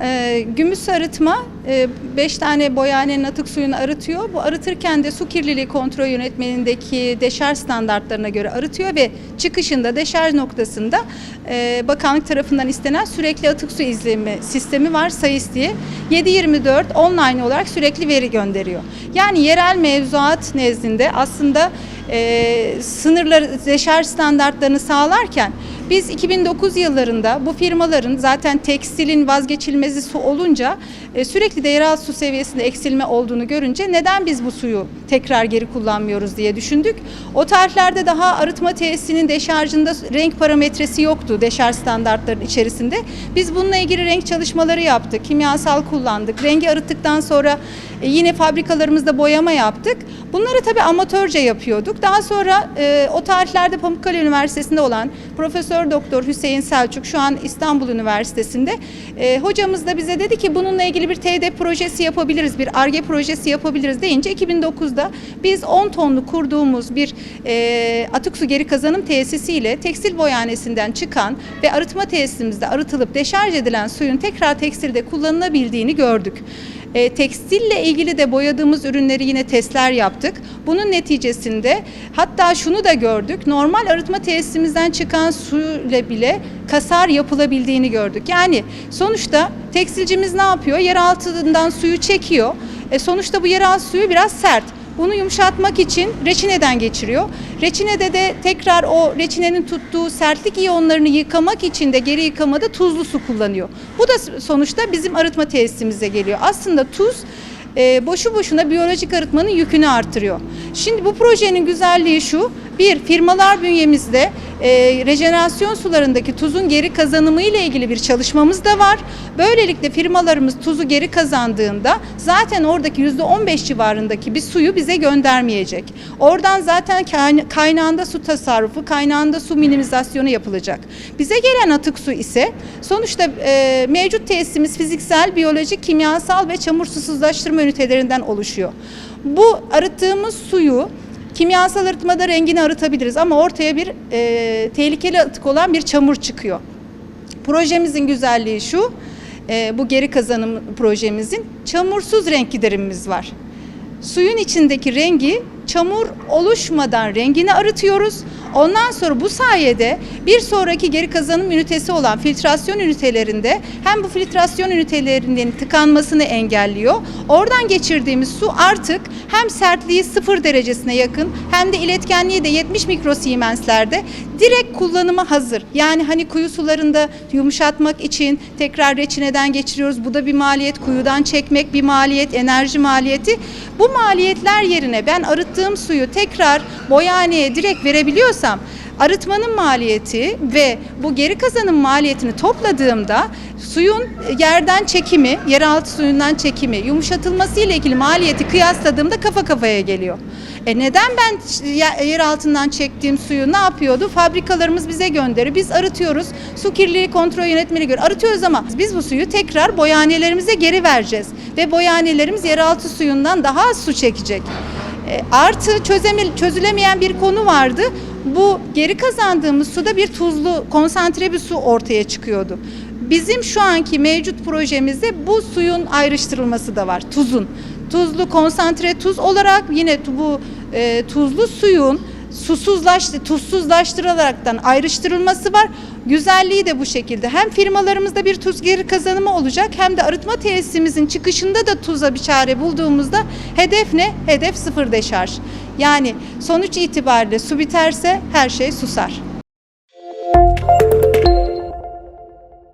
Ee, gümüş arıtma 5 tane boyanenin atık suyunu arıtıyor. Bu arıtırken de su kirliliği kontrol yönetmenindeki deşarj standartlarına göre arıtıyor ve çıkışında deşarj noktasında e, bakanlık tarafından istenen sürekli atık su izleme sistemi var SAIS diye. 7-24 online olarak sürekli veri gönderiyor. Yani yerel mevzuat nezdinde aslında e, sınırları, deşarj standartlarını sağlarken biz 2009 yıllarında bu firmaların zaten tekstilin vazgeçilmezi su olunca e, sürekli de yeraltı su seviyesinde eksilme olduğunu görünce neden biz bu suyu tekrar geri kullanmıyoruz diye düşündük. O tarihlerde daha arıtma tesisinin deşarjında renk parametresi yoktu deşarj standartlarının içerisinde. Biz bununla ilgili renk çalışmaları yaptık, kimyasal kullandık. Rengi arıttıktan sonra e, yine fabrikalarımızda boyama yaptık. Bunları tabii amatörce yapıyorduk. Daha sonra e, o tarihlerde Pamukkale Üniversitesi'nde olan Profesör Doktor Hüseyin Selçuk şu an İstanbul Üniversitesi'nde e, hocamız da bize dedi ki bununla ilgili bir TED projesi yapabiliriz, bir ARGE projesi yapabiliriz deyince 2009'da biz 10 tonlu kurduğumuz bir e, atık su geri kazanım tesisiyle tekstil boyanesinden çıkan ve arıtma tesisimizde arıtılıp deşarj edilen suyun tekrar tekstilde kullanılabildiğini gördük. E, tekstille ilgili de boyadığımız ürünleri yine testler yaptık. Bunun neticesinde hatta şunu da gördük. Normal arıtma tesisimizden çıkan suyla bile kasar yapılabildiğini gördük. Yani sonuçta tekstilcimiz ne yapıyor? Yer altından suyu çekiyor. E, sonuçta bu yeraltı suyu biraz sert. Bunu yumuşatmak için reçineden geçiriyor. Reçinede de tekrar o reçinenin tuttuğu sertlik iyonlarını yıkamak için de geri yıkamada tuzlu su kullanıyor. Bu da sonuçta bizim arıtma tesisimize geliyor. Aslında tuz e, boşu boşuna biyolojik arıtmanın yükünü artırıyor. Şimdi bu projenin güzelliği şu, bir firmalar bünyemizde e, rejenerasyon sularındaki tuzun geri kazanımı ile ilgili bir çalışmamız da var. Böylelikle firmalarımız tuzu geri kazandığında zaten oradaki %15 civarındaki bir suyu bize göndermeyecek. Oradan zaten kayna- kaynağında su tasarrufu, kaynağında su minimizasyonu yapılacak. Bize gelen atık su ise sonuçta e, mevcut tesisimiz fiziksel, biyolojik, kimyasal ve çamur susuzlaştırma ünitelerinden oluşuyor. Bu arıttığımız suyu Kimyasal arıtmada rengini arıtabiliriz ama ortaya bir e, tehlikeli atık olan bir çamur çıkıyor. Projemizin güzelliği şu, e, bu geri kazanım projemizin çamursuz renk giderimimiz var. Suyun içindeki rengi çamur oluşmadan rengini arıtıyoruz. Ondan sonra bu sayede bir sonraki geri kazanım ünitesi olan filtrasyon ünitelerinde hem bu filtrasyon ünitelerinin tıkanmasını engelliyor. Oradan geçirdiğimiz su artık hem sertliği sıfır derecesine yakın hem de iletkenliği de 70 mikrosiemenslerde direkt kullanıma hazır. Yani hani kuyu sularında yumuşatmak için tekrar reçineden geçiriyoruz. Bu da bir maliyet. Kuyudan çekmek bir maliyet, enerji maliyeti. Bu maliyetler yerine ben arıttığım suyu tekrar boyaneye direkt verebiliyorsam arıtmanın maliyeti ve bu geri kazanım maliyetini topladığımda suyun yerden çekimi, yeraltı suyundan çekimi, yumuşatılması ile ilgili maliyeti kıyasladığımda kafa kafaya geliyor. E neden ben yer altından çektiğim suyu ne yapıyordu? Fabrikalarımız bize gönderiyor. Biz arıtıyoruz. Su kirliliği kontrol yönetmeliğine göre arıtıyoruz ama biz bu suyu tekrar boyanelerimize geri vereceğiz. Ve boyanelerimiz yeraltı suyundan daha az su çekecek. E, artı çözülemeyen bir konu vardı. Bu geri kazandığımız suda bir tuzlu, konsantre bir su ortaya çıkıyordu. Bizim şu anki mevcut projemizde bu suyun ayrıştırılması da var, tuzun. Tuzlu konsantre tuz olarak yine bu e, tuzlu suyun susuzlaştı, tuzsuzlaştırılaraktan ayrıştırılması var. Güzelliği de bu şekilde. Hem firmalarımızda bir tuz geri kazanımı olacak hem de arıtma tesisimizin çıkışında da tuza bir çare bulduğumuzda hedef ne? Hedef sıfır deşarj. Yani sonuç itibariyle su biterse her şey susar.